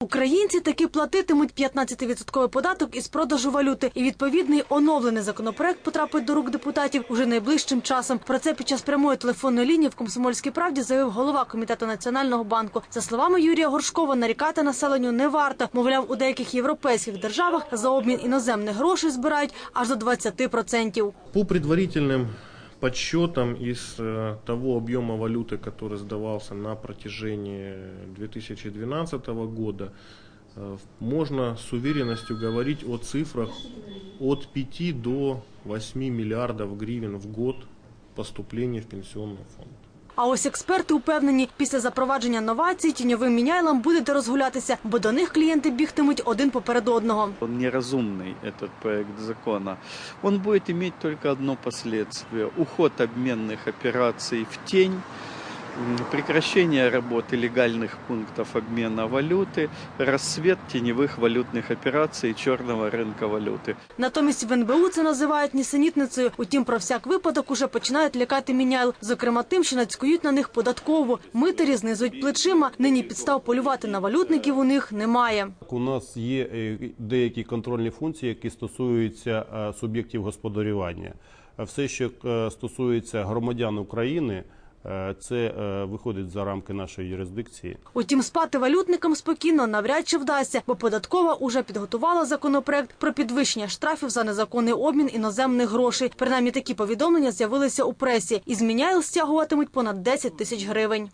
Українці таки платитимуть 15% податок із продажу валюти. І відповідний оновлений законопроект потрапить до рук депутатів уже найближчим часом. Про це під час прямої телефонної лінії в Комсомольській правді заявив голова комітету національного банку. За словами Юрія Горшкова, нарікати населенню не варто. Мовляв, у деяких європейських державах за обмін іноземних грошей збирають аж до 20%. По предварительным подсчетам из э, того объема валюты, который сдавался на протяжении 2012 года, э, можно с уверенностью говорить о цифрах от 5 до 8 миллиардов гривен в год поступлений в пенсионный фонд. А ось експерти упевнені, після запровадження новацій тіньовим міняйлам будете розгулятися, бо до них клієнти бігтимуть один поперед одного. Он неразумный, этот проект закона. Он будет иметь только одно последствие. Уход обменных операций в тень, м, прекращение работы легальных пунктов обмена валюты, рассвет теневых валютных операций и черного рынка валюты. Натомість в НБУ це називають нісенітницею. Утім, про всяк випадок уже починають лякати міняйл, зокрема тим, що нацькують на них податково. Митарі знизують плечима. Нині підстав полювати на валютників у них немає. У нас є е, деякі контрольні функції, які стосуються е, суб'єктів господарювання. Е, Все, що е, стосується громадян України, е, це е, виходить за рамки нашої юрисдикції. Утім, спати валютникам спокійно навряд чи вдасться, бо податкова уже підготувала законопроект про підвищення штрафів за незаконний обмін іноземних грошей. Принаймні такі повідомлення з'явилися у пресі. І зміняє стягуватимуть понад 10 тисяч гривень.